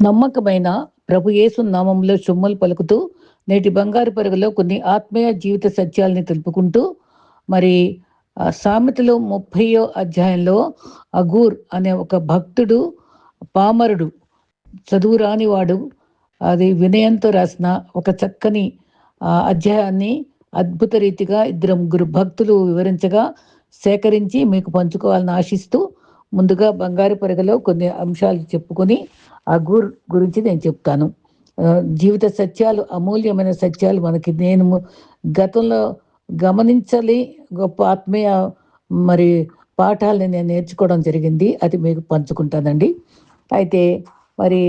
నమ్మకమైన ప్రభు యేసు నామంలో చుమ్మలు పలుకుతూ నేటి బంగారు పరుగులో కొన్ని ఆత్మీయ జీవిత సత్యాలని తెలుపుకుంటూ మరి సామెతలు సామెతలో ముప్పయో అధ్యాయంలో అగూర్ అనే ఒక భక్తుడు పామరుడు చదువు రానివాడు అది వినయంతో రాసిన ఒక చక్కని అధ్యాయాన్ని అద్భుత రీతిగా ఇద్దరు ముగ్గురు భక్తులు వివరించగా సేకరించి మీకు పంచుకోవాలని ఆశిస్తూ ముందుగా బంగారు పరిగలో కొన్ని అంశాలు చెప్పుకొని ఆ గుర్ గురించి నేను చెప్తాను. జీవిత సత్యాలు అమూల్యమైన సత్యాలు మనకి నేను గతంలో గమనించాలి గొప్ప ఆత్మీయ మరి పాఠాలని నేను నేర్చుకోవడం జరిగింది. అది మీకు పంచుకుంటానండి. అయితే మరి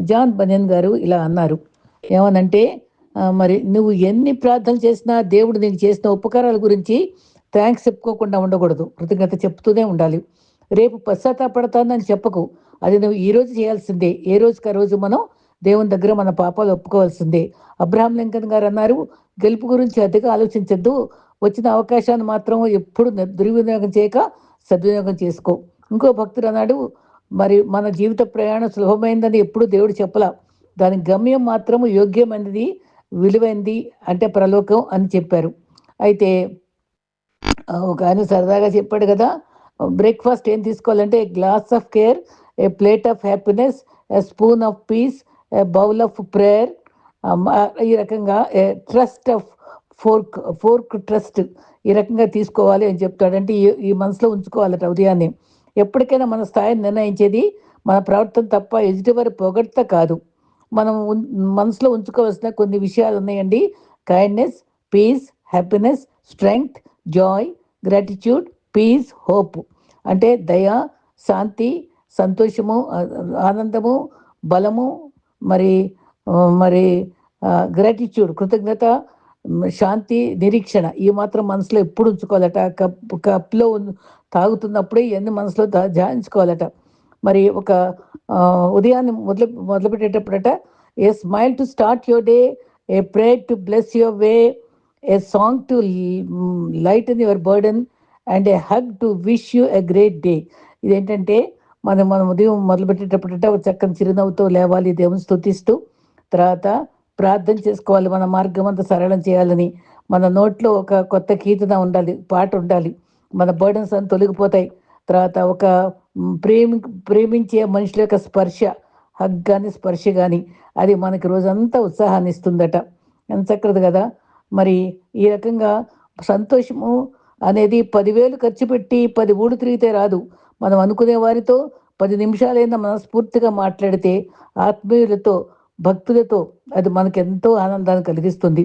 జాన్ బనియన్ గారు ఇలా అన్నారు. ఏమనంటే మరి నువ్వు ఎన్ని ప్రార్థనలు చేసినా దేవుడు నీకు చేసిన ఉపకారాల గురించి థ్యాంక్స్ చెప్పుకోకుండా ఉండకూడదు. కృతజ్ఞత చెప్తూనే ఉండాలి. రేపు పశ్చాత్తాపడతానని చెప్పకు. అది నువ్వు ఈ రోజు చేయాల్సిందే. ఏ రోజుకి ఆ రోజు మనం దేవుని దగ్గర మన పాపాలు ఒప్పుకోవాల్సిందే. అబ్రహాం లింకన్ గారు అన్నారు గెలుపు గురించి అతిగా ఆలోచించద్దు. వచ్చిన అవకాశాన్ని మాత్రం ఎప్పుడు దుర్వినియోగం చేయక సద్వినియోగం చేసుకో. ఇంకో భక్తుడు అన్నాడు మరి మన జీవిత ప్రయాణం సులభమైందని ఎప్పుడు దేవుడు చెప్పలా. దాని గమ్యం మాత్రము యోగ్యమైనది విలువైంది అంటే ప్రలోకం అని చెప్పారు. అయితే ఒక ఆయన సరదాగా చెప్పాడు కదా బ్రేక్ఫాస్ట్ ఏం తీసుకోవాలంటే glass of care a plate of happiness a spoon of peace a bowl of prayer ఈ రకంగా a trust of fork fork trust ఈ రకంగా తీసుకోవాలి అని చెప్తాడంటే ఈ ఈ మనసులో ఉంచుకోవాలట ఉదయాన్నే. ఎప్పటికైనా మన స్థాయిని నిర్ణయించేది మన ప్రవర్తన తప్ప ఎదుటివారి పొగడ్త కాదు. మనం మనసులో ఉంచుకోవాల్సిన కొన్ని విషయాలు ఉన్నాయండి. Kindness peace happiness strength joy gratitude peace hope అంటే దయ శాంతి సంతోషము ఆనందము బలము మరి మరి గ్రాటిట్యూడ్ కృతజ్ఞత శాంతి నిరీక్షణ. ఈ మాత్రం మనసులో ఎప్పుడు ఉంచుకోవాలట. కప్ కప్లో తాగుతున్నప్పుడే ఇవన్నీ మనసులో ధ్యానించుకోవాలట. మరి ఒక ఉదయాన్ని ఉదయాన్నే మొదలు మొదలుపెట్టేటప్పుడట a smile to start your day a prayer to bless your way a song to light in your burden and a hug to wish you a great day. ఇదేంటంటే మనం మనం ఉదయం మొదలుపెట్టేటప్పుడు ఒక చక్కని చిరునవ్వుతో లేవాలి దేవుని స్థుతిస్తూ తర్వాత ప్రార్థన చేసుకోవాలి మన మార్గం అంతా సరళం చేయాలని మన నోట్లో ఒక కొత్త కీర్తన ఉండాలి పాట ఉండాలి మన బర్డన్స్ అని తొలగిపోతాయి. తర్వాత ఒక మ్, ప్రేమి ప్రేమించే మనుషుల యొక్క స్పర్శ హగ్ కానీ స్పర్శ కానీ అది మనకి రోజంతా ఉత్సాహాన్ని ఇస్తుందట. ఎంత చక్కది కదా. మరి ఈ రకంగా సంతోషము అనేది పదివేలు ఖర్చు పెట్టి పది ఊడు తిరిగితే రాదు. మనం అనుకునే వారితో పది నిమిషాలైనా మనస్ఫూర్తిగా మాట్లాడితే ఆత్మీయులతో భక్తులతో అది మనకు ఎంతో ఆనందాన్ని కలిగిస్తుంది.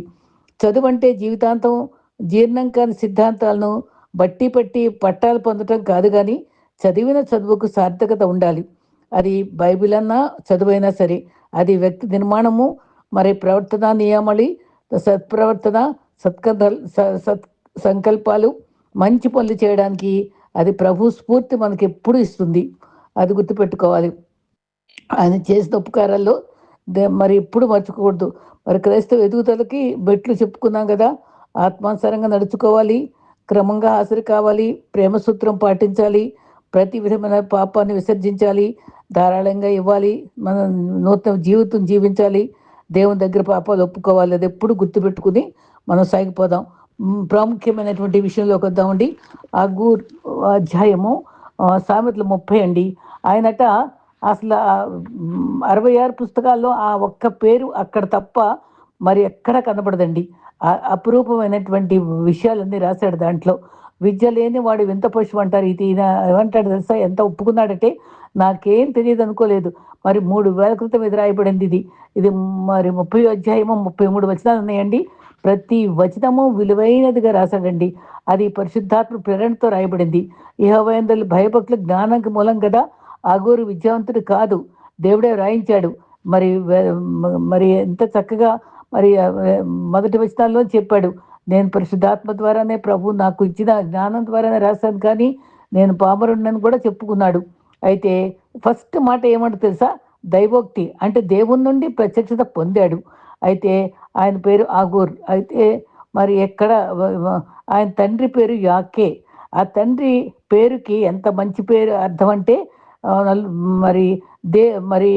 చదువు అంటే జీవితాంతం జీర్ణం కాని సిద్ధాంతాలను బట్టి పట్టి పట్టాలు పొందటం కాదు కానీ చదివిన చదువుకు సార్థకత ఉండాలి. అది బైబిల్ అన్నా చదువైనా సరే అది వ్యక్తి నిర్మాణము మరి ప్రవర్తన నియమాలి సత్ప్రవర్తన సత్కథ సత్ సంకల్పాలు మంచి పనులు చేయడానికి అది ప్రభు స్ఫూర్తి మనకి ఎప్పుడు ఇస్తుంది. అది గుర్తుపెట్టుకోవాలి. ఆయన చేసిన ఉపకారాల్లో దే- మరి ఎప్పుడు మర్చిపోకూడదు మరి క్రైస్తవ ఎదుగుదలకి బెట్లు చెప్పుకున్నాం కదా ఆత్మానుసారంగా నడుచుకోవాలి క్రమంగా హాజరు కావాలి ప్రేమ సూత్రం పాటించాలి ప్రతి విధమైన పాపాన్ని విసర్జించాలి ధారాళంగా ఇవ్వాలి మన నూతన జీవితం జీవించాలి దేవుని దగ్గర పాపాలు ఒప్పుకోవాలి అది ఎప్పుడు గుర్తుపెట్టుకుని మనం సాగిపోదాం. ప్రాముఖ్యమైనటువంటి విషయంలోకి వద్దామండి ఆ అధ్యాయము సామెతలు ముప్పై అండి. ఆయనట అసలు అరవై ఆరు పుస్తకాల్లో ఆ ఒక్క పేరు అక్కడ తప్ప మరి ఎక్కడ కనపడదండి అపురూపమైనటువంటి విషయాలన్నీ రాశాడు దాంట్లో. విద్య లేని వాడు వింత పశువు అంటారు. ఇది ఈయన ఏమంటాడు తెలుసా? ఎంత ఒప్పుకున్నాడంటే నాకేం తెలియదు అనుకోలేదు. మరి మూడు వేల క్రితం ఇది రాయబడింది ఇది. ఇది మరి ముప్పై అధ్యాయము ముప్పై మూడు వచనాలు ఉన్నాయండి. ప్రతి వచనము విలువైనదిగా రాశాడండి అది పరిశుద్ధాత్మ ప్రేరణతో రాయబడింది. ఇహవైందలు భయభక్తుల జ్ఞానానికి మూలం కదా? ఆగోరు విద్యావంతుడు కాదు. దేవుడే రాయించాడు మరి మరి ఎంత చక్కగా మరి మొదటి వచనాల్లో చెప్పాడు. నేను పరిశుద్ధాత్మ ద్వారానే ప్రభు నాకు ఇచ్చిన జ్ఞానం ద్వారానే రాశాను కానీ నేను పామరుణ్ణని కూడా చెప్పుకున్నాడు. అయితే ఫస్ట్ మాట ఏమంటే తెలుసా? దైవోక్తి అంటే దేవుని నుండి ప్రత్యక్షత పొందాడు. అయితే ఆయన పేరు ఆగూర్ అయితే మరి ఎక్కడ ఆయన తండ్రి పేరు యాకే. ఆ తండ్రి పేరుకి ఎంత మంచి పేరు అర్థం అంటే మరి దే మరి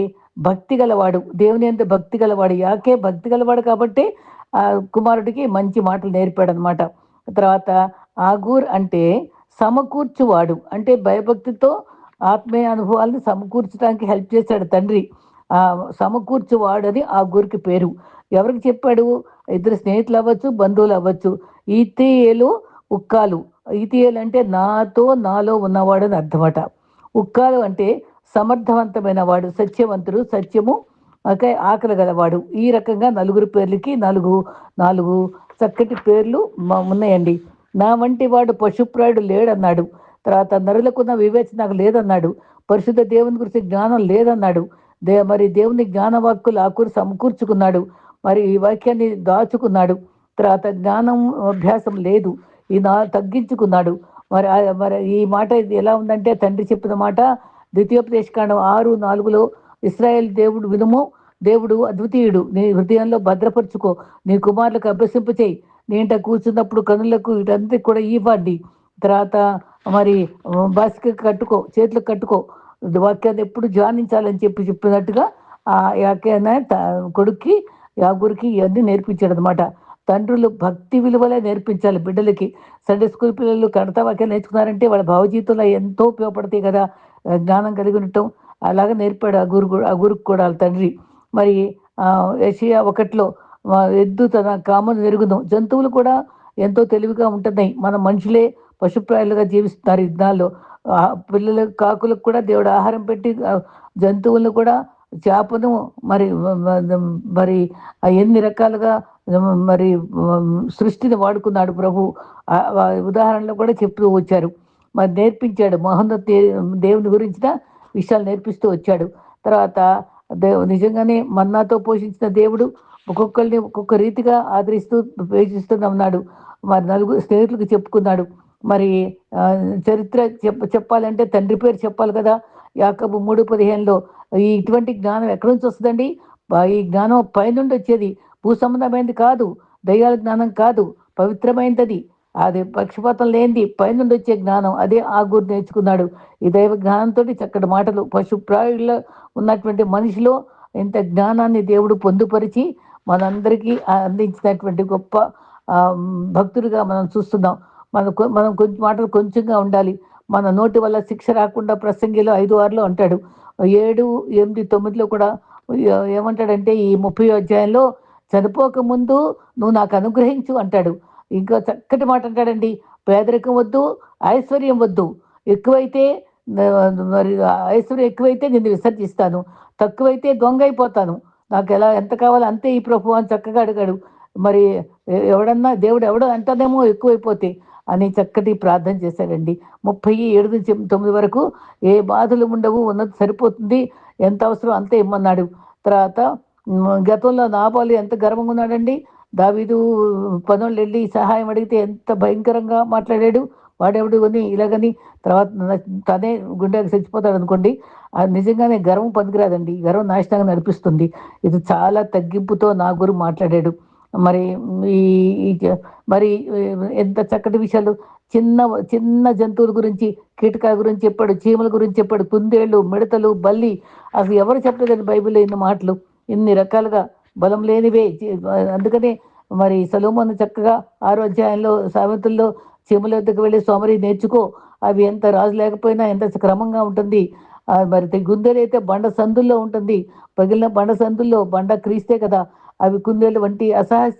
భక్తి గలవాడు దేవుని ఎంత భక్తి గలవాడు. యాకే భక్తి గలవాడు కాబట్టి ఆ కుమారుడికి మంచి మాటలు నేర్పాడు అనమాట తర్వాత ఆగూర్ అంటే సమకూర్చువాడు. అంటే భయభక్తితో ఆత్మీయ అనుభవాలను సమకూర్చడానికి హెల్ప్ చేశాడు తండ్రి. సమకూర్చువాడని అని ఆ గురికి పేరు. ఎవరికి చెప్పాడు? ఇద్దరు స్నేహితులు అవ్వచ్చు బంధువులు అవ్వచ్చు. ఈతేయలు ఉక్కాలు. ఈతేయలు అంటే నాతో నాలో ఉన్నవాడు అని అర్థమట. ఉక్కాలు అంటే సమర్థవంతమైన వాడు సత్యవంతుడు సత్యము ఓకే ఆకలి గలవాడు. ఈ రకంగా నలుగురు పేర్లకి నాలుగు నాలుగు చక్కటి పేర్లు ఉన్నాయండి. నా వంటి వాడు పశుప్రాయుడు లేడన్నాడు. తర్వాత నరులకున్న వివేచన నాకు లేదన్నాడు. పరిశుద్ధ దేవుని గురించి జ్ఞానం లేదన్నాడు. దే మరి దేవుని జ్ఞానవాక్కులు ఆకూరు సమకూర్చుకున్నాడు. మరి ఈ వాక్యాన్ని దాచుకున్నాడు. తర్వాత జ్ఞానం అభ్యాసం లేదు. ఈ నా తగ్గించుకున్నాడు. మరి మరి ఈ మాట ఇది ఎలా ఉందంటే తండ్రి చెప్పిన మాట ద్వితీయోపదేశకాండం ఆరు నాలుగులో ఇస్రాయేల్ దేవుడు వినుము దేవుడు అద్వితీయుడు. నీ హృదయంలో భద్రపరుచుకో. నీ కుమారులకు అభ్యసింపచేయి నీ ఇంట కూర్చున్నప్పుడు కనులకు వీటంతా కూడా ఇవ్వండి. తర్వాత మరి బాసిక కట్టుకో చేతులకు కట్టుకో. వాక్యాన్ని ఎప్పుడు ధ్యానించాలని చెప్పి చెప్పినట్టుగా ఆ యాకైనా కొడుక్కి యాగురికి ఇవన్నీ నేర్పించాడు అనమాట తండ్రులు భక్తి విలువలే నేర్పించాలి బిడ్డలకి. సండే స్కూల్ పిల్లలు కడతా వాక్యాలు నేర్చుకున్నారంటే వాళ్ళ భావజీవితంలో ఎంతో ఉపయోగపడతాయి కదా. జ్ఞానం కలిగి ఉండటం అలాగా నేర్పాడు ఆ గురు ఆ గురుకు కూడా వాళ్ళ తండ్రి. మరి ఏషియా ఒకట్లో ఒకటిలో ఎద్దు తన కామను ఎరుగును. జంతువులు కూడా ఎంతో తెలివిగా ఉంటున్నాయి. మన మనుషులే పశుప్రాయాలుగా జీవిస్తున్నారు యుద్ధాల్లో పిల్లల కాకులకు కూడా దేవుడు ఆహారం పెట్టి జంతువులను కూడా చేపను మరి మరి ఎన్ని రకాలుగా మరి సృష్టిని వాడుకున్నాడు ప్రభు. ఆ ఉదాహరణలో కూడా చెప్తూ వచ్చారు. మరి నేర్పించాడు. మహోన్నత దేవుని గురించిన విషయాలు నేర్పిస్తూ వచ్చాడు. తర్వాత దేవు నిజంగానే మన్నాతో పోషించిన దేవుడు ఒక్కొక్కరిని ఒక్కొక్క రీతిగా ఆదరిస్తూ పోషిస్తూనే ఉన్నాడు. మరి నలుగురు స్నేహితులకు చెప్పుకున్నాడు. మరి చరిత్ర చెప్ చెప్పాలంటే తండ్రి పేరు చెప్పాలి కదా. యాకబు మూడు పదిహేనులో ఈ ఇటువంటి జ్ఞానం ఎక్కడి నుంచి వస్తుందండి? ఈ జ్ఞానం పైనుండి వచ్చేది. భూ సంబంధమైనది కాదు దయ్యాల జ్ఞానం కాదు పవిత్రమైనది అది పక్షపాతం లేనిది పైనుండి వచ్చే జ్ఞానం. అదే ఆ గురు నేర్చుకున్నాడు. ఈ దైవ జ్ఞానంతో చక్కటి మాటలు. పశుప్రాయుల్లో ఉన్నటువంటి మనిషిలో ఇంత జ్ఞానాన్ని దేవుడు పొందుపరిచి మనందరికీ అందించినటువంటి గొప్ప భక్తుడిగా మనం చూస్తున్నాం. మన మనం కొంచెం మాటలు కొంచెంగా ఉండాలి. మన నోటి వల్ల శిక్ష రాకుండా ప్రసంగిలో ఐదు ఆరులో అంటాడు. ఏడు ఎనిమిది తొమ్మిదిలో కూడా ఏమంటాడంటే ఈ ముప్పై అధ్యాయంలో చనిపోకముందు నువ్వు నాకు అనుగ్రహించు అంటాడు. ఇంకా చక్కటి మాట అంటాడండి. పేదరికం వద్దు ఐశ్వర్యం వద్దు. ఎక్కువైతే మరి ఐశ్వర్యం ఎక్కువైతే నేను విసర్జిస్తాను. తక్కువైతే దొంగ అయిపోతాను నాకు ఎలా ఎంత కావాలో అంతే ఈ ప్రభు అని చక్కగా అడిగాడు. మరి ఎవడన్నా దేవుడు ఎవడో అంటానేమో ఎక్కువైపోతే. అని చక్కటి ప్రార్థన చేశాడండి. ముప్పై ఏడు నుంచి తొమ్మిది వరకు ఏ బాధలు ఉండవు ఉన్నది సరిపోతుంది ఎంత అవసరం అంతే ఇమ్మన్నాడు. తర్వాత గతంలో నాబాలు ఎంత గర్వంగా ఉన్నాడండి? దావీదు పనులు వెళ్ళి సహాయం అడిగితే ఎంత భయంకరంగా మాట్లాడాడు. వాడెవడు అని ఇలాగని తర్వాత తనే గుండెకి చచ్చిపోతాడు అనుకోండి. అది నిజంగానే గర్వం పనికిరాదండి. గర్వం నాశనంగా నడిపిస్తుంది. ఇది చాలా తగ్గింపుతో నా గురు మాట్లాడాడు. మరి ఈ మరి ఎంత చక్కటి విషయాలు. చిన్న చిన్న జంతువుల గురించి కీటకాల గురించి చెప్పాడు చీమల గురించి చెప్పాడు కుందేళ్ళు మిడతలు బల్లి అసలు ఎవరు చెప్పలేదండి బైబిల్లో ఇన్ని మాటలు. ఇన్ని రకాలుగా బలం లేనివే అందుకనే మరి సలోమోను చక్కగా ఆరో అధ్యాయంలో సామెతల్లో చీమల వద్దకు వెళ్ళి సోమరి నేర్చుకో అవి ఎంత రాజు లేకపోయినా ఎంత క్రమంగా ఉంటుంది. మరి గుందెలు అయితే బండ సందుల్లో ఉంటుంది. పగిలిన బండ సందుల్లో బండ క్రీస్తే కదా. అవి కుందేలు వంటి అసహాయ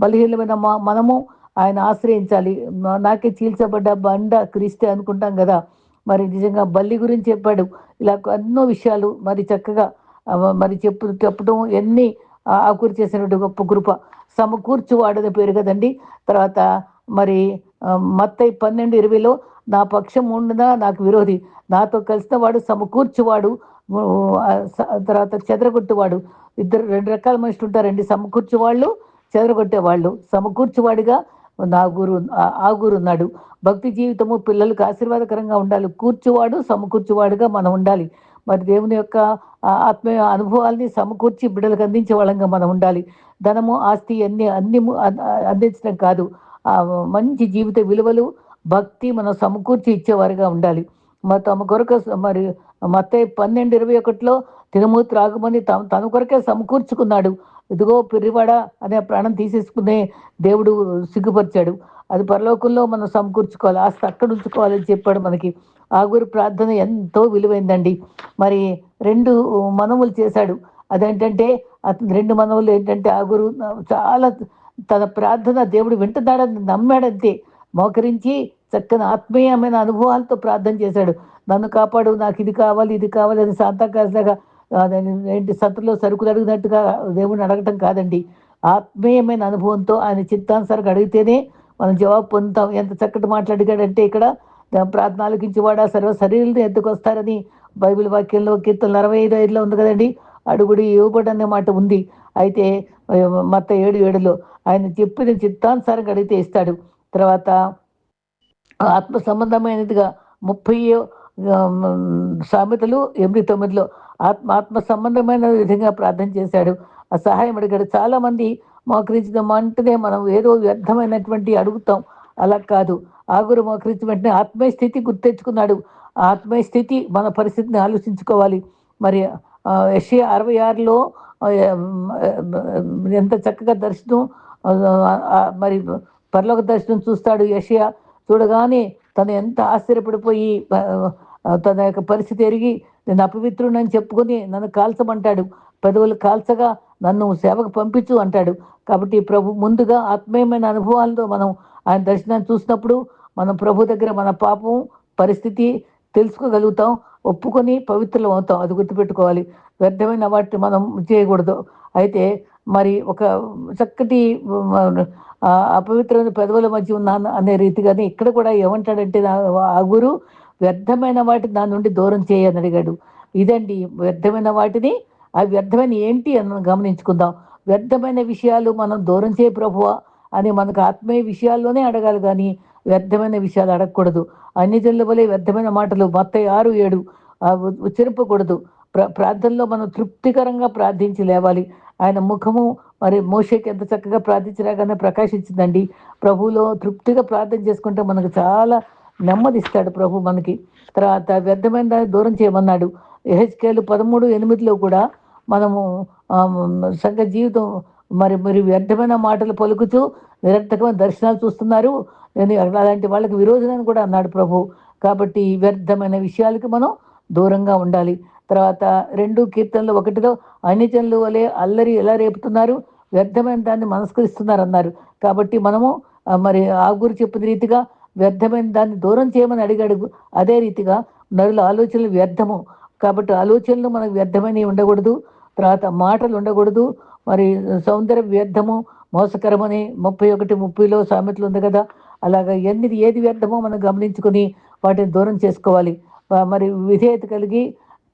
బలహీనమైన మనము ఆయన ఆశ్రయించాలి. నాకే చీల్చబడ్డ బండ క్రీస్తే అనుకుంటాం కదా. మరి నిజంగా బల్లి గురించి చెప్పాడు. ఇలా ఎన్నో విషయాలు మరి చక్కగా మరి చెప్పు చెప్పడం ఎన్ని ఆ- ఆకూరు చేసినటువంటి గొప్ప కృప. సమకూర్చువాడని పేరు కదండి. తర్వాత మరి మత్తై మత్తయి పన్నెండు ఇరవైలో నా పక్షం ఉండదా నాకు విరోధి. నాతో కలిసిన వాడు సమకూర్చువాడు. తర్వాత చెదరగొట్టేవాడు. ఇద్దరు రెండు రకాల మనుషులు ఉంటారండి సమకూర్చేవాళ్ళు చెదరగొట్టేవాళ్ళు. సమకూర్చువాడిగా నా గురు ఆ- గురు ఉన్నాడు. భక్తి జీవితము పిల్లలకు ఆశీర్వాదకరంగా ఉండాలి. కూర్చువాడు సమకూర్చువాడుగా మనం ఉండాలి. మరి దేవుని యొక్క ఆత్మీయ అనుభవాల్ని సమకూర్చి బిడ్డలకు అందించే వాళ్ళంగా మనం ఉండాలి. ధనము ఆస్తి అన్ని అన్ని అందించడం కాదు. మంచి జీవిత విలువలు భక్తి మనం సమకూర్చి ఇచ్చేవారుగా ఉండాలి. మరి తమ కొరకు మరి మత్తయి పన్నెండు ఇరవై ఒకటిలో తినము త్రాగమని తమ తన కొరకే సమకూర్చుకున్నాడు. ఇదిగో పిర్రివాడ అనే ప్రాణం తీసేసుకునే దేవుడు సిగ్గుపరిచాడు. అది పరలోకంలో మనం సమకూర్చుకోవాలి. ఆస్తి అక్కడ ఉంచుకోవాలని చెప్పాడు మనకి. ఆగురు ప్రార్థన ఎంతో విలువైందండి. మరి రెండు మనవులు చేశాడు. అదేంటంటే అతను రెండు మనవులు ఏంటంటే ఆగురు చాలా తన ప్రార్థన దేవుడు వింటున్నాడని నమ్మాడంతే. మోకరించి చక్కని ఆత్మీయమైన అనుభవాలతో ప్రార్థన చేశాడు. నన్ను కాపాడు నాకు ఇది కావాలి ఇది కావాలి అని శాంతాకాశగా ఏంటి సత్తులో సరుకులు అడిగినట్టుగా దేవుడిని అడగటం కాదండి. ఆత్మీయమైన అనుభవంతో ఆయన చిత్తానుసారికి అడిగితేనే మనం జవాబు పొందుతాం. ఎంత చక్కటి మాట్లాడిగాడంటే ఇక్కడ ప్రార్థన ఆలోకించేవాడా? సర్వ శరీరం ఎందుకు వస్తారని బైబిల్ వాక్యంలో కీర్తనలు అరవై ఐదు ఐదులో ఉంది కదండి. అడుగుడి ఇవ్వబడి అనే మాట ఉంది. అయితే మత ఏడు ఏడులో ఆయన చెప్పిన చిత్తానుసారంగా అడిగితే ఇస్తాడు. తర్వాత ఆత్మ సంబంధమైనదిగా ముప్పై సామెతలు ఎనిమిది తొమ్మిదిలో ఆత్మ ఆత్మ సంబంధమైన విధంగా ప్రార్థన చేశాడు. ఆ సహాయం అడిగాడు. చాలామంది మోకరించిన అంటేనే మనం ఏదో వ్యర్థమైనటువంటి అడుగుతాం. అలా కాదు. ఆగురు మోకరించి వెంటనే ఆత్మీయ స్థితి గుర్తెచ్చుకున్నాడు ఆత్మీయ స్థితి మన పరిస్థితిని ఆలోచించుకోవాలి. మరి ఎస్ఏ అరవై ఆరులో ఎంత చక్కగా దర్శనం మరి పర్లోక దర్శనం చూస్తాడు యషయా. చూడగానే తను ఎంత ఆశ్చర్యపడిపోయి తన యొక్క పరిస్థితి ఎరిగి నేను అపవిత్రుడని చెప్పుకొని నన్ను కాల్చమంటాడు. పెదవులు కాల్చగా నన్ను సేవకు పంపించు అంటాడు. కాబట్టి ప్రభు ముందుగా ఆత్మీయమైన అనుభవాలతో మనం ఆయన దర్శనాన్ని చూసినప్పుడు మనం ప్రభు దగ్గర మన పాపం పరిస్థితి తెలుసుకోగలుగుతాం ఒప్పుకొని పవిత్రులం అవుతాం. అది గుర్తుపెట్టుకోవాలి. వ్యర్థమైన వాటిని మనం చేయకూడదు. అయితే మరి ఒక చక్కటి అపవిత్రమైన పెదవుల మధ్య ఉన్నాను అనే రీతిగానే ఇక్కడ కూడా ఏమంటాడంటే ఆ గురు వ్యర్థమైన వాటిని దాని నుండి దూరం చేయని అడిగాడు. ఇదండి వ్యర్థమైన వాటిని ఆ వ్యర్థమైన ఏంటి అని గమనించుకుందాం. వ్యర్థమైన విషయాలు మనం దూరం చేయ ప్రభువ అని మనకు ఆత్మీయ విషయాల్లోనే అడగాలి కానీ వ్యర్థమైన విషయాలు అడగకూడదు. అన్ని జన్ల వలె వ్యర్థమైన మాటలు మొత్తం ఆరు ఏడు ఉచ్చరింపకూడదు ప్ర ప్రార్థనలో మనం తృప్తికరంగా ప్రార్థించి లేవాలి. ఆయన ముఖము మరి మోషేకి ఎంత చక్కగా ప్రార్థించరాగానే ప్రకాశించిందండి. ప్రభువులో తృప్తిగా ప్రార్థన చేసుకుంటే మనకు చాలా నెమ్మదిస్తాడు ప్రభు మనకి. తర్వాత వ్యర్థమైన దాన్ని దూరం చేయమన్నాడు. ఎహెచ్కేలు పదమూడు ఎనిమిదిలో కూడా మనము సంఘ జీవితం మరి మరి వ్యర్థమైన మాటలు పలుకుతూ నిరర్థకమైన దర్శనాలు చూస్తున్నారు. నేను అలాంటి వాళ్ళకి విరోధనని కూడా అన్నాడు ప్రభు. కాబట్టి వ్యర్థమైన విషయాలకి మనం దూరంగా ఉండాలి. తర్వాత రెండు కీర్తనలు ఒకటిలో అన్యజనులు వలె అల్లరి ఎలా రేపుతున్నారు? వ్యర్థమైన దాన్ని మనస్కరిస్తున్నారు అన్నారు. కాబట్టి మనము మరి ఆ గురి చెప్పిన రీతిగా వ్యర్థమైన దాన్ని దూరం చేయమని అడిగాడు. అదే రీతిగా నరుల ఆలోచనలు వ్యర్థము. కాబట్టి ఆలోచనలు మనకు వ్యర్థమైనవి ఉండకూడదు. తర్వాత మాటలు ఉండకూడదు. మరి సౌందర్య వ్యర్థము మోసకరమని ముప్పై ఒకటి ముప్పైలో సామెతలు ఉంది కదా. అలాగా ఎన్ని ఏది వ్యర్థమో మనం గమనించుకొని వాటిని దూరం చేసుకోవాలి. మరి విధేయత కలిగి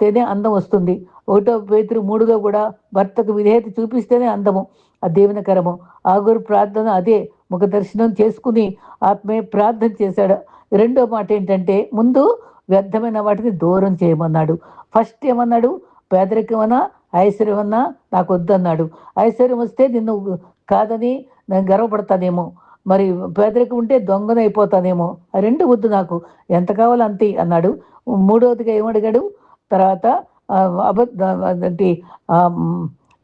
తేనే అందం వస్తుంది. ఒకటో పేతురు మూడుగా కూడా భర్తకు విధేయత చూపిస్తేనే అందము. ఆ దీవెనకరము. ఆగురు ప్రార్థన అదే ముఖ దర్శనం చేసుకుని ఆత్మే ప్రార్థన చేశాడు. రెండో మాట ఏంటంటే ముందు వ్యర్థమైన వాటిని దూరం చేయమన్నాడు. ఫస్ట్ ఏమన్నాడు? పేదరికమన్నా ఐశ్వర్యమన్నా నాకు వద్దన్నాడు. ఐశ్వర్యం వస్తే నిన్ను కాదని నేను గర్వపడతానేమో. మరి పేదరికం ఉంటే దొంగనైపోతానేమో. రెండు వద్దు నాకు. ఎంత కావాలో అంతే అన్నాడు. మూడవదిగా ఏమడిగాడు? తర్వాత అబద్ధ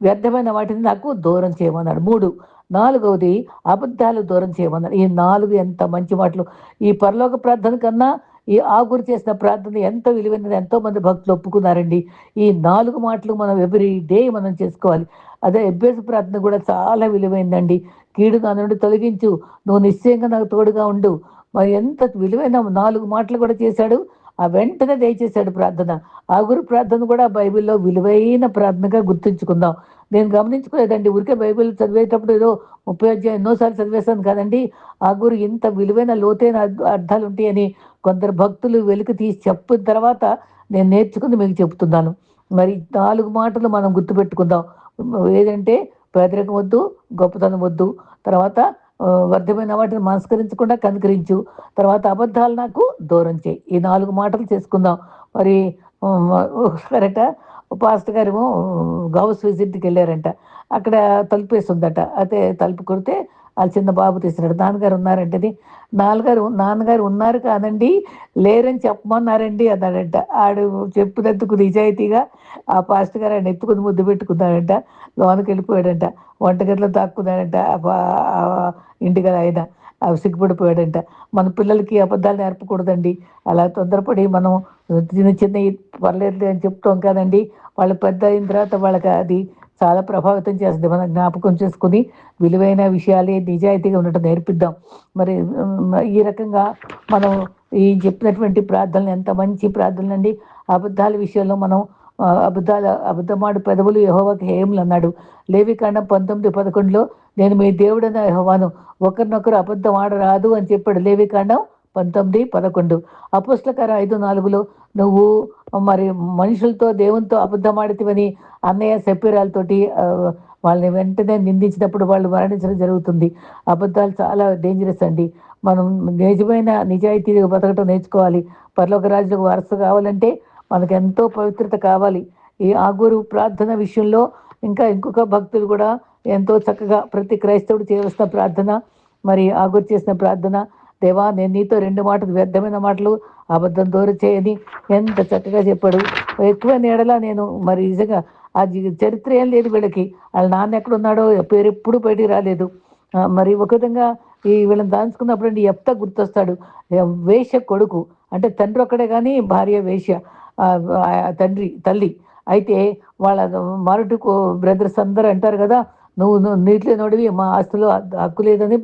వ్యర్థమైన వాటిని నాకు దూరం చేయమన్నాడు. మూడు. నాలుగవది అబద్ధాలు దూరం చేయమన్నాడు. ఈ నాలుగు ఎంత మంచి మాటలు. ఈ పరలోక ప్రార్థన కన్నా ఈ ఆగురు చేసిన ప్రార్థన ఎంత విలువైనది ఎంతో మంది భక్తులు ఒప్పుకున్నారండి. ఈ నాలుగు మాటలు మనం ఎవ్రీ డే మనం చేసుకోవాలి. అదే అభ్యాస ప్రార్థన కూడా చాలా విలువైందండి. కీడు నా నుండి తొలగించు. నువ్వు నిశ్చయంగా నాకు తోడుగా ఉండు. మరి ఎంత విలువైన నాలుగు మాటలు కూడా చేశాడు. ఆ వెంటనే దయచేశాడు ప్రార్థన. ఆగురు ప్రార్థన కూడా బైబిల్లో విలువైన ప్రార్థనగా గుర్తుంచుకుందాం. నేను గమనించుకోలేదండి ఊరికే బైబిల్ చదివేటప్పుడు ఏదో ముప్పై అధ్యాయం ఎన్నోసార్లు చదివేస్తాను కదండి. ఆగురు ఇంత విలువైన లోతైన అర్థాలు ఉంటాయని కొందరు భక్తులు వెలికి తీసి చెప్పిన తర్వాత నేను నేర్చుకుని మీకు చెప్తున్నాను మరి నాలుగు మాటలు మనం గుర్తుపెట్టుకుందాం. ఏదంటే పేదరికం వద్దు గొప్పతనం వద్దు. తర్వాత వర్ధమైన వాటిని మనస్కరించకుండా కనుకరించు. తర్వాత అబద్ధాలు నాకు దూరం చేయి. ఈ నాలుగు మాటలు చేసుకుందాం. మరి ఒకసారట పాస్టర్ గారు గౌస్ విజిట్కి వెళ్ళారంట. అక్కడ తలుపేసి ఉందట అయితే తలుపు కొడితే వాళ్ళ చిన్న బాబు తీసినాడు. నాన్నగారు ఉన్నారంటేది. నాన్నగారు నాన్నగారు ఉన్నారు కాదండి లేరని చెప్పమన్నారండి అన్నాడంట. ఆడు చెప్పినందుకు నిజాయితీగా ఆ పాస్టర్ గారు ఆయన ఎత్తుకుని ముద్దు పెట్టుకున్నాడంట. లోనకి వెళ్ళిపోయాడంట. వంటగదిలో దాక్కున్నాడంట. ఆ పా- ఇంటికి ఆయన అవి సిగ్గుపడిపోయాడంట. మన పిల్లలకి అబద్ధాలు నేర్పకూడదండి. అలా తొందరపడి మనం చిన్న చిన్న పర్లేదు అని చెప్తాం కదండి. వాళ్ళు పెద్ద అయిన తర్వాత వాళ్ళకి అది చాలా ప్రభావితం చేస్తుంది. మనం జ్ఞాపకం చేసుకుని విలువైన విషయాలే నిజాయితీగా ఉండటం నేర్పిద్దాం. మరి ఈ రకంగా మనం ఈ చెప్పినటువంటి ప్రార్థనలు ఎంత మంచి ప్రార్థనలు అండి. అబద్ధాల విషయంలో మనం అబద్ధాల అబద్ధమాడు పెదవులు యహోవాకి హేములు అన్నాడు. లేవికాండం పంతొమ్మిది పదకొండులో నేను మీ దేవుడైన యహోవాను ఒకరినొకరు అబద్ధం ఆడరాదు అని చెప్పాడు లేవికాండం పంతొమ్మిది పదకొండు. అపుస్తకర ఐదు నాలుగులో నువ్వు మరి మనుషులతో దేవునితో అబద్ధం ఆడితివని అన్నయ్య సెపీరాలతోటి వాళ్ళని వెంటనే నిందించినప్పుడు వాళ్ళు మరణించడం జరుగుతుంది. అబద్ధాలు చాలా డేంజరస్ అండి. మనం నిజమైన నిజాయితీగా బతకటం నేర్చుకోవాలి. పర్లోక రాజులకు వారసు కావాలంటే మనకు ఎంతో పవిత్రత కావాలి. ఈ ఆగూరు ప్రార్థన విషయంలో ఇంకా ఇంకొక భక్తులు కూడా ఎంతో చక్కగా ప్రతి క్రైస్తవుడు చేయవలసిన ప్రార్థన మరి ఆగూరు చేసిన ప్రార్థన దేవా నేను నీతో రెండు మాటలు వ్యర్థమైన మాటలు అబద్ధం దూరం చేయని ఎంత చక్కగా చెప్పాడు. ఎక్కువ నీడలా నేను మరి నిజంగా ఆ చరిత్ర ఏం లేదు వీళ్ళకి. వాళ్ళ నాన్న ఎక్కడున్నాడో పేరు ఎప్పుడు బయటికి రాలేదు. మరి ఒక విధంగా ఈ వీళ్ళని దాచుకున్నప్పుడు అండి ఎప్త గుర్తొస్తాడు. వేష కొడుకు. అంటే తండ్రి ఒక్కడే కానీ భార్య వేష తండ్రి తల్లి. అయితే వాళ్ళ మరటుకు బ్రదర్స్ అందరూ అంటారు కదా నువ్వు నువ్వు నీటిలో నోడివి మా ఆస్తులు హక్కు లేదని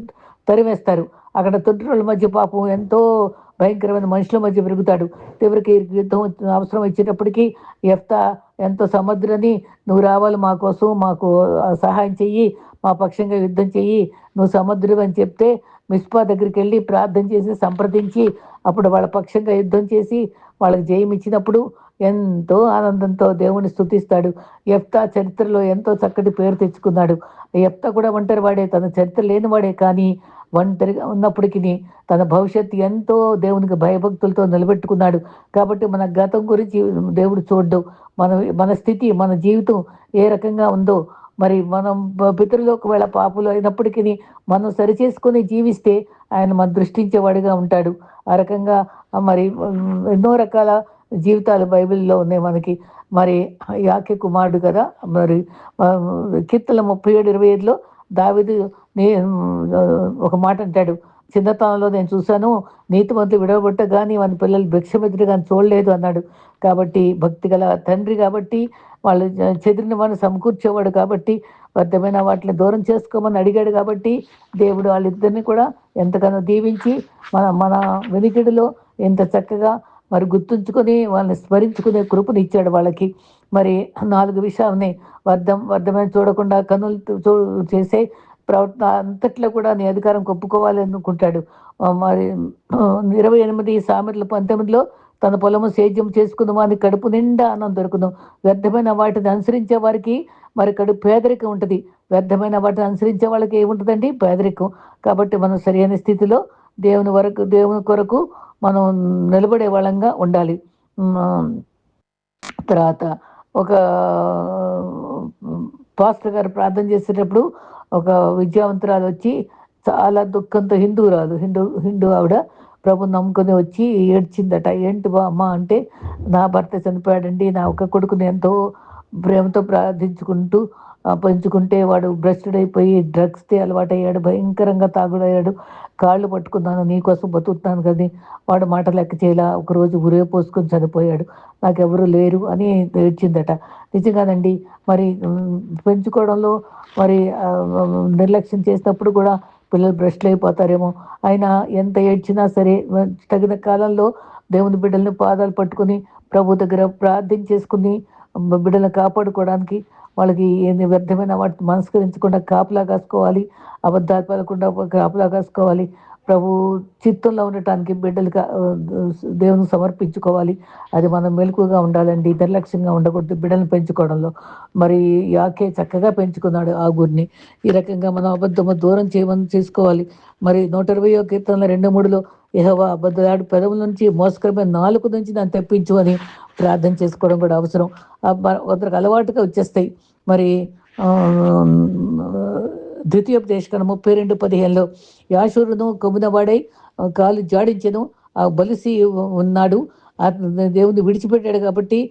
తరివేస్తారు అక్కడ తొట్టిరోళ్ళ మధ్య పాపం ఎంతో భయంకరమైన మనుషుల మధ్య పెరుగుతాడు. చివరికి యుద్ధం అవసరం వచ్చేటప్పటికి ఎఫ్తా ఎంతో సముద్రని నువ్వు రావాలి మా కోసం మాకు సహాయం చెయ్యి మా పక్షంగా యుద్ధం చెయ్యి నువ్వు సముద్రం అని చెప్తే మిస్పా దగ్గరికి వెళ్ళి ప్రార్థన చేసి సంప్రదించి అప్పుడు వాళ్ళ పక్షంగా యుద్ధం చేసి వాళ్ళకి జయం ఇచ్చినప్పుడు ఎంతో ఆనందంతో దేవుని స్తుతిస్తాడు. ఎఫ్తా చరిత్రలో ఎంతో చక్కటి పేరు తెచ్చుకున్నాడు. ఎఫ్తా కూడా ఒంటరి వాడే తన చరిత్ర లేనివాడే కానీ ఒంటరిగా ఉన్నప్పటికీ తన భవిష్యత్తు ఎంతో దేవునికి భయభక్తులతో నిలబెట్టుకున్నాడు. కాబట్టి మన గతం గురించి దేవుడు చూడ్డు. మన మన స్థితి మన జీవితం ఏ రకంగా ఉందో మరి మనం ప- పితరులకు వేళ పాపులు అయినప్పటికీ మనం సరిచేసుకొని జీవిస్తే ఆయన మన దృష్టించేవాడిగా ఉంటాడు. ఆ రకంగా మరి ఎన్నో రకాల జీవితాలు బైబిల్లో ఉన్నాయి మనకి. మరి యాకే కుమారుడు కదా మరి ఆ, కీర్తన ముప్పై ఏడు ఇరవై ఐదులో దావిదు నీ ఒక మాట అంటాడు. చిన్నతనంలో నేను చూశాను నీతిమంతులు విడవబట్ట కానీ వాని పిల్లలు భిక్షమిత్రుడు కానీ చూడలేదు అన్నాడు. కాబట్టి భక్తి గల తండ్రి కాబట్టి వాళ్ళు చెదిరిన వాడిని సమకూర్చేవాడు కాబట్టి వ్యర్థమైన వాటిని దూరం చేసుకోమని అడిగాడు కాబట్టి దేవుడు వాళ్ళిద్దరిని కూడా ఎంతగానో దీవించి మన మన వెనికిడిలో ఎంత చక్కగా మరి గుర్తుంచుకొని వాళ్ళని స్మరించుకునే కృపను ఇచ్చాడు వాళ్ళకి. మరి నాలుగు విషయాలని వర్ధం వర్ధమైన చూడకుండా కనులు చూ చేసే ప్రవర్తన అంతట్లో కూడా నీ అధికారం ఒప్పుకోవాలి అనుకుంటాడు. మరి ఇరవై ఎనిమిది సామెతలు పంతొమ్మిదిలో తన పొలము సేద్యం చేసుకున్న అని కడుపు నిండా అన్నం దొరుకును. వ్యర్థమైన వాటిని అనుసరించే వారికి మరి కడుపు పేదరికం ఉంటుంది. వ్యర్థమైన వాటిని అనుసరించే వాళ్ళకి ఏముంటుందండి? పేదరికం. కాబట్టి మనం సరైన స్థితిలో దేవుని వరకు దేవుని కొరకు మనం నిలబడే వాళ్ళంగా ఉండాలి. తర్వాత ఒక పాస్టర్ గారు ప్రార్థన చేసేటప్పుడు ఒక విద్యావంతురాలు వచ్చి చాలా దుఃఖంతో హిందువురాలు హిందూ హిందూ ఆవిడ ప్రభు నమ్ముకొని వచ్చి ఏడ్చిందట. ఏంటి బా అమ్మ అంటే నా భర్త చనిపోయాడండి నా ఒక్క కొడుకుని ఎంతో ప్రేమతో ప్రార్థించుకుంటూ పెంచుకుంటే వాడు భ్రష్టుడైపోయి అయిపోయి డ్రగ్స్కి అలవాటయ్యాడు భయంకరంగా తాగుడయ్యాడు. కాళ్ళు పట్టుకున్నాను నీకోసం బతుకుతున్నాను కానీ వాడు మాట లెక్క చేయలా ఒకరోజు ఉరే పోసుకొని చనిపోయాడు. నాకెవరు లేరు అని ఏడ్చిందట. నిజంగానండి మరి పెంచుకోవడంలో మరి నిర్లక్ష్యం చేసినప్పుడు కూడా పిల్లలు భ్రష్లు అయిపోతారేమో. ఆయన ఎంత ఏడ్చినా సరే తగిన కాలంలో దేవుని బిడ్డల్ని పాదాలు పట్టుకుని ప్రభు దగ్గర ప్రార్థన చేసుకుని బిడ్డలను కాపాడుకోవడానికి వాళ్ళకి ఏంది వ్యర్థమైన వాటిని మనస్కరించకుండా కాపలా కాసుకోవాలి అబద్ధాలు పలకుండా కాపలా కాసుకోవాలి ప్రభు చిత్తంలో ఉండటానికి బిడ్డలు దేవుని సమర్పించుకోవాలి. అది మనం మెలకుగా ఉండాలండి నిర్లక్ష్యంగా ఉండకూడదు బిడ్డలను పెంచుకోవడంలో. మరి యాకే చక్కగా పెంచుకున్నాడు ఆ గురిని ఈ రకంగా మనం అబద్ధము దూరం చేయమని చేసుకోవాలి. మరి నూట ఇరవయో కీర్తనలో రెండు మూడులో యెహోవా అబద్ధలాడు పెదవుల నుంచి మోసకరమైన నాలుగు నుంచి దాన్ని తెప్పించు అని ప్రార్థన చేసుకోవడం కూడా అవసరం. ఆ కొందరికి అలవాటుగా వచ్చేస్తాయి. మరి ఆ, ముప్పై రెండు పదిహేనులో యాశూరును కొమ్మినవాడై కాలు జాడించెను ఆ బలిసి ఉన్నాడు. దేవుని విడిచిపెట్టాడు కాబట్టి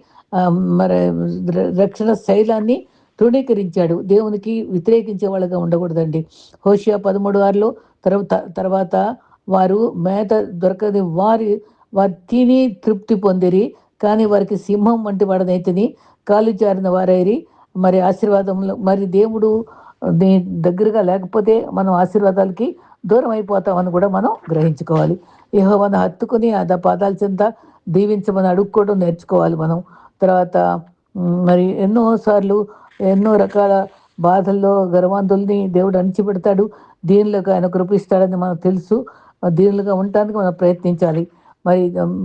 మరి ర- రక్షణ శైలాన్ని తృణీకరించాడు. దేవునికి వ్యతిరేకించే వాళ్ళగా ఉండకూడదండి. హోషియా పదమూడు ఆరులో తర్వాత తర్వాత వారు మేత దొరకని వారి వారు తిని తృప్తి పొందిరి. కానీ వారికి సింహం వంటి వాడనైతిని కాలు జారిన వారైరి. మరి ఆశీర్వాదంలో మరి దేవుడు దగ్గరగా లేకపోతే మనం ఆశీర్వాదాలకి దూరం అయిపోతామని కూడా మనం గ్రహించుకోవాలి. యెహోవాను హత్తుకుని ఆ పాదాల చెంత దీవించమని అడుక్కోవడం నేర్చుకోవాలి మనం. తర్వాత మరి ఎన్నో సార్లు ఎన్నో రకాల బాధల్లో గర్వాంధుల్ని దేవుడు అణిచిపెడతాడు. దీనిలోకి ఆయన కృపిస్తాడని మనకు తెలుసు. దీనిలుగా ఉండటానికి మనం ప్రయత్నించాలి. మరి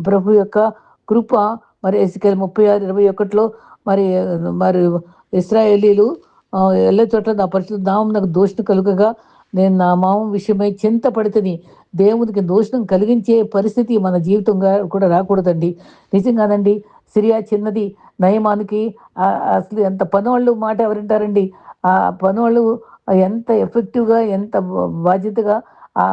ప్రభు యొక్క కృప మరి ఎసికల్ ముప్పై ఆరు ఇరవై ఒకటిలో మరి మరి ఇస్రాయేలీలు ఎల్ల చోట్ల నా పరిశుద్ధ నామం నాకు దోషణ కలుగగా నేను నా మామం విషయమై చింతపడితేని. దేవునికి దోషణం కలిగించే పరిస్థితి మన జీవితంగా కూడా రాకూడదండి. నిజంగానండి సిరియా చిన్నది నయమానికి అసలు ఎంత పనివాళ్ళు మాట ఎవరింటారండి? ఆ పనివాళ్ళు ఎంత ఎఫెక్టివ్గా ఎంత బాధ్యతగా ఆ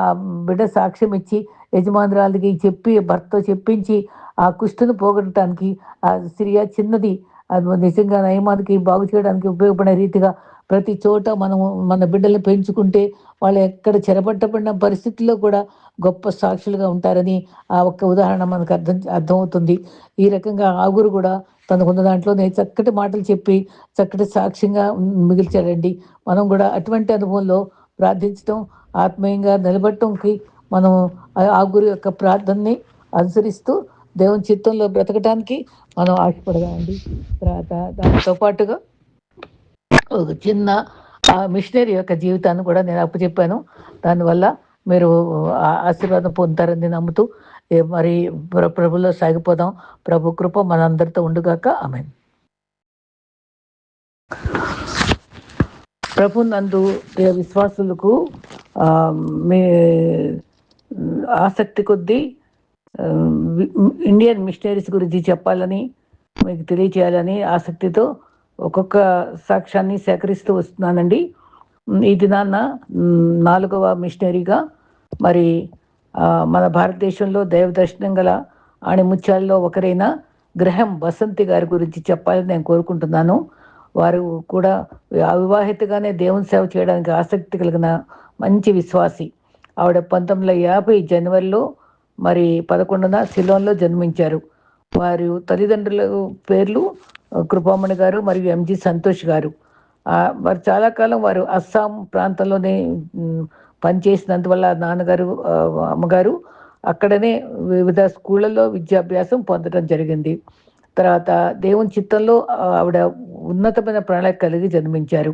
బిడ్డ సాక్ష్యం ఇచ్చి యజమానురాలకి చెప్పి భర్తతో చెప్పించి ఆ కుష్టును పోగొట్టడానికి ఆ సిరియా చిన్నది అది నిజంగా నయమానికి బాగు చేయడానికి ఉపయోగపడే రీతిగా ప్రతి చోట మనం మన బిడ్డల్ని పెంచుకుంటే వాళ్ళు ఎక్కడ చెరపట్టబడిన పరిస్థితుల్లో కూడా గొప్ప సాక్షులుగా ఉంటారని ఆ ఒక్క ఉదాహరణ మనకు అర్థం అర్థమవుతుంది. ఈ రకంగా ఆగురు కూడా తనకున్న దాంట్లోనే చక్కటి మాటలు చెప్పి చక్కటి సాక్ష్యంగా మిగిల్చాడండి. మనం కూడా అటువంటి అనుభవంలో ప్రార్థించడం ఆత్మీయంగా నిలబడటంకి మనం ఆ- ఆగురు యొక్క ప్రార్థనని అనుసరిస్తూ దేవుని చిత్తంలో బ్రతకడానికి మనం ఆశపడదామండి. తర్వాత దానితో పాటుగా ఒక చిన్న ఆ మిషనరీ యొక్క జీవితాన్ని కూడా నేను అప్పచెప్పాను. దానివల్ల మీరు ఆశీర్వాదం పొందుతారని నమ్ముతూ మరి ప్ర- ప్రభులో సాగిపోదాం. ప్రభు కృప మనందరితో ఉండుగాక. ఆమె ప్రభు నందు విశ్వాసులకు మీ ఆసక్తి కొద్దీ ఇండియన్ మిషనరీస్ గురించి చెప్పాలని మీకు తెలియచేయాలని ఆసక్తితో ఒక్కొక్క సాక్ష్యాన్ని సేకరిస్తూ వస్తున్నానండి. ఈ దినాన్న నాలుగవ మిషనరీగా మరి మన భారతదేశంలో దైవ దర్శనం గల ఆణిముత్యాల్లో ఒకరైన గ్రహం బసంతి గారి గురించి చెప్పాలని నేను కోరుకుంటున్నాను. వారు కూడా అవివాహితగానే దేవుని సేవ చేయడానికి ఆసక్తి కలిగిన మంచి విశ్వాసి. ఆవిడ పంతొమ్మిది వందల యాభై జనవరిలో మరి పదకొండున సిలోన్లో జన్మించారు. వారి తల్లిదండ్రుల పేర్లు కృపామణి గారు మరియు ఎంజి సంతోష్ గారు. వారు చాలా కాలం వారు అస్సాం ప్రాంతంలోనే పనిచేసినందువల్ల నాన్నగారు అమ్మగారు అక్కడనే వివిధ స్కూళ్ళలో విద్యాభ్యాసం పొందడం జరిగింది. తర్వాత దేవుని చిత్తంలో ఆవిడ ఉన్నతమైన ప్రణాళిక కలిగి జన్మించారు.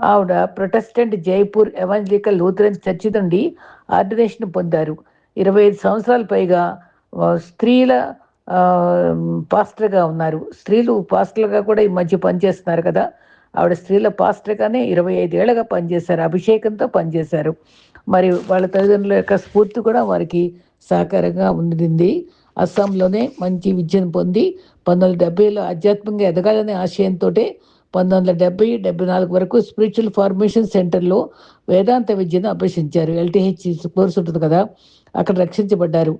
ఆవిడ Protestant Jaipur Evangelical Lutheran Church నుండి ఆర్డినేషన్ పొందారు. ఇరవై ఐదు సంవత్సరాలు పైగా స్త్రీల పాస్టర్గా ఉన్నారు. స్త్రీలు పాస్టర్గా కూడా ఈ మధ్య పనిచేస్తున్నారు కదా. ఆవిడ స్త్రీల పాస్టర్గానే ఇరవై ఐదేళ్ళుగా పనిచేశారు. అభిషేకంతో పనిచేశారు. మరి వాళ్ళ తల్లిదండ్రుల యొక్క స్ఫూర్తి కూడా వారికి సహకారంగా ఉండింది. అస్సాంలోనే మంచి విద్యను పొంది పంతొమ్మిది వందల డెబ్బైలో ఆధ్యాత్మికంగా ఎదగాలనే ఆశయంతో పంతొమ్మిది వందల డెబ్బై డెబ్బై నాలుగు వరకు స్పిరిచువల్ ఫార్మేషన్ సెంటర్లో వేదాంత విద్యను అభ్యసించారు. ఎల్టీహెచ్ కోర్సు ఉంటుంది కదా. అక్కడ రక్షించబడ్డారు.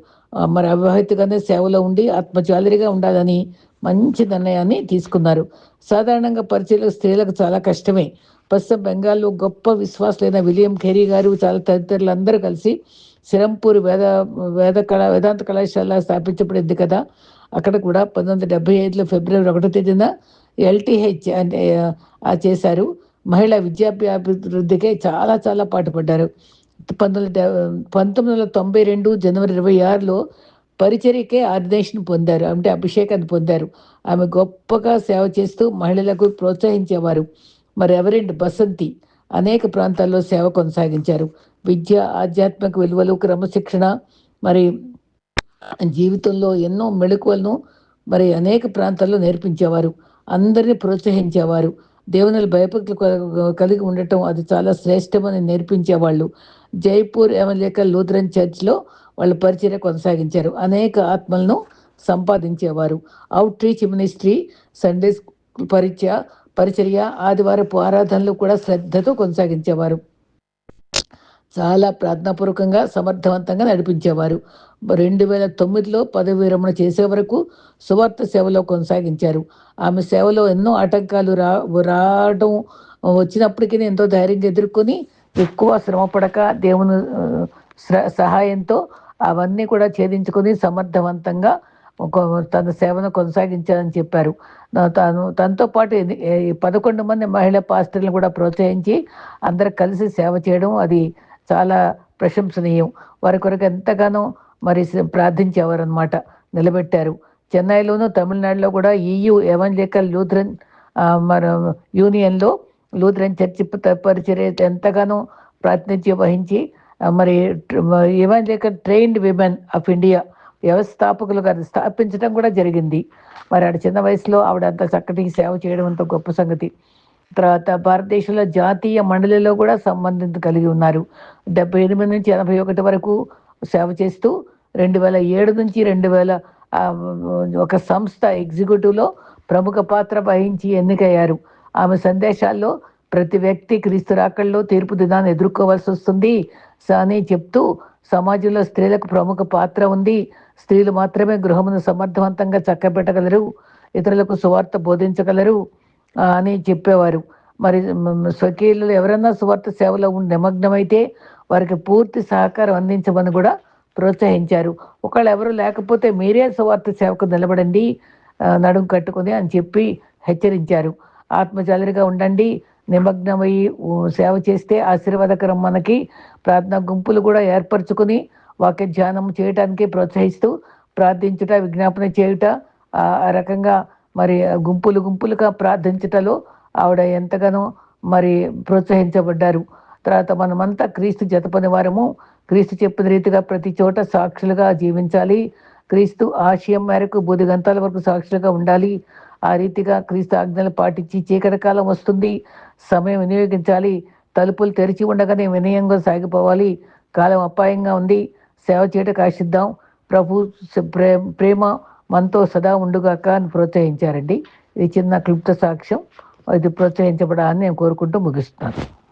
మరి అవివాహితగానే సేవలో ఉండి ఆత్మజాలరిగా ఉండాలని మంచి నిర్ణయాన్ని తీసుకున్నారు. సాధారణంగా పరిచయలకు స్త్రీలకు చాలా కష్టమే. పశ్చిమ బెంగాల్లో గొప్ప విశ్వాసులైన విలియం కెరీ గారు చాలా తదితరులు అందరూ కలిసి సిరంపూర్ వేద వేద కళా వేదాంత కళాశాల స్థాపించబడింది కదా. అక్కడ కూడా పంతొమ్మిది డెబ్బై ఐదులో ఫిబ్రవరి ఒకటో తేదీన ఎల్టీహెచ్ అంటే చేశారు. మహిళా విద్యాభ్యాభివృద్ధికే చాలా చాలా పాటుపడ్డారు. పంతొమ్మిది పంతొమ్మిది వందల తొంభై రెండు జనవరి ఇరవై ఆరులో పరిచర్యకే ఆర్డినేషన్ పొందారు. అంటే అభిషేకాన్ని పొందారు. ఆమె గొప్పగా సేవ చేస్తూ మహిళలకు ప్రోత్సహించేవారు. మరి ఎవరెండ్? బసంతి. అనేక ప్రాంతాల్లో సేవ కొనసాగించారు. విద్య ఆధ్యాత్మిక విలువలు క్రమశిక్షణ మరి జీవితంలో ఎన్నో మెళకువలను మరి అనేక ప్రాంతాల్లో నేర్పించేవారు. అందరినీ ప్రోత్సహించేవారు. దేవుని భయభక్తులు కలిగి ఉండటం అది చాలా శ్రేష్టమని నేర్పించేవాళ్ళు. జైపూర్ ఎమ్మెల్యేక లూథరన్ చర్చ్లో వాళ్ళు పరిచర్య కొనసాగించారు. అనేక ఆత్మలను సంపాదించేవారు. Outreach ministry Sunday school పరిచయ పరిచర్య ఆదివారపు ఆరాధనలు కూడా శ్రద్ధతో కొనసాగించేవారు. చాలా ప్రార్థనాపూర్వకంగా సమర్థవంతంగా నడిపించేవారు. రెండు వేల తొమ్మిదిలో పదవి విరమణ చేసే వరకు సువార్త సేవలో కొనసాగించారు. ఆమె సేవలో ఎన్నో ఆటంకాలు రా రావడం వచ్చినప్పటికీ ఎంతో ధైర్యంగా ఎదుర్కొని ఎక్కువ శ్రమపడక దేవుని సహాయంతో అవన్నీ కూడా ఛేదించుకొని సమర్థవంతంగా తన సేవను కొనసాగించాలని చెప్పారు. తాను తనతో పాటు పదకొండు మంది మహిళా పాస్టర్లను కూడా ప్రోత్సహించి అందరు కలిసి సేవ చేయడం అది చాలా ప్రశంసనీయం. వారి కొరకు ఎంతగానో మరి ప్రార్థించేవారనమాట నిలబెట్టారు. చెన్నైలోను తమిళనాడులో కూడా ఈయూ ఎవంజలికల్ లూథరన్ మన యూనియన్లో లూథరన్ చర్చి పరిచర్య ఎంతగానో ప్రాతినిధ్యం వహించి మరి Evangelical trained women of India వ్యవస్థాపకులుగా స్థాపించడం కూడా జరిగింది. మరి ఆడ చిన్న వయసులో ఆవిడ అంత చక్కటి సేవ చేయడం అంత గొప్ప సంగతి. తర్వాత భారతదేశంలో జాతీయ మండలిలో కూడా సంబంధిత కలిగి ఉన్నారు. డెబ్బై ఎనిమిది నుంచి ఎనభై ఒకటి వరకు సేవ చేస్తూ రెండు వేల ఏడు నుంచి రెండు వేల ఒక సంస్థ ఎగ్జిక్యూటివ్లో ప్రముఖ పాత్ర వహించి ఎన్నికయ్యారు. ఆమె సందేశాల్లో ప్రతి వ్యక్తి క్రీస్తు రాకల్లో తీర్పు దినాన్ని ఎదుర్కోవాల్సి వస్తుంది. అని చెప్తూ సమాజంలో స్త్రీలకు ప్రముఖ పాత్ర ఉంది. స్త్రీలు మాత్రమే గృహమును సమర్థవంతంగా చక్కబెట్టగలరు ఇతరులకు సువార్త బోధించగలరు అని చెప్పేవారు. మరి స్వకీయులు ఎవరైనా సువార్త సేవలో నిమగ్నమైతే వారికి పూర్తి సహకారం అందించమని కూడా ప్రోత్సహించారు. ఒకళ్ళు ఎవరు లేకపోతే మీరే సువార్త సేవకు నిలబడండి నడుం కట్టుకుని అని చెప్పి హెచ్చరించారు. ఆత్మచాలరిగా ఉండండి. నిమగ్నమై సేవ చేస్తే ఆశీర్వాదకరం మనకి. ప్రార్థన గుంపులు కూడా ఏర్పరచుకుని వాక్య ధ్యానం చేయటానికి ప్రోత్సహిస్తూ ప్రార్థించుట విజ్ఞాపన చేయుట ఆ రకంగా మరి గుంపులు గుంపులుగా ప్రార్థించటలో ఆవిడ ఎంతగానో మరి ప్రోత్సహించబడ్డారు. తర్వాత మనమంతా క్రీస్తు జతపని వారము. క్రీస్తు చెప్పిన రీతిగా ప్రతి చోట సాక్షులుగా జీవించాలి. క్రీస్తు ఆశయం మేరకు బుధి గంటల వరకు సాక్షులుగా ఉండాలి. ఆ రీతిగా క్రీస్తు ఆజ్ఞలు పాటించి చీకటి కాలం వస్తుంది. సమయం వినియోగించాలి. తలుపులు తెరిచి ఉండగానే వినయంగా సాగిపోవాలి. కాలం అపాయంగా ఉంది. సేవ చేయటకు ఆశిద్దాం ప్రభు ప్రేమ మనతో సదా ఉండుగాక అని ప్రోత్సహించారండి. ఇది చిన్న క్లుప్త సాక్ష్యం. ఇది ప్రోత్సహించబడాలని నేను కోరుకుంటూ ముగిస్తున్నాను.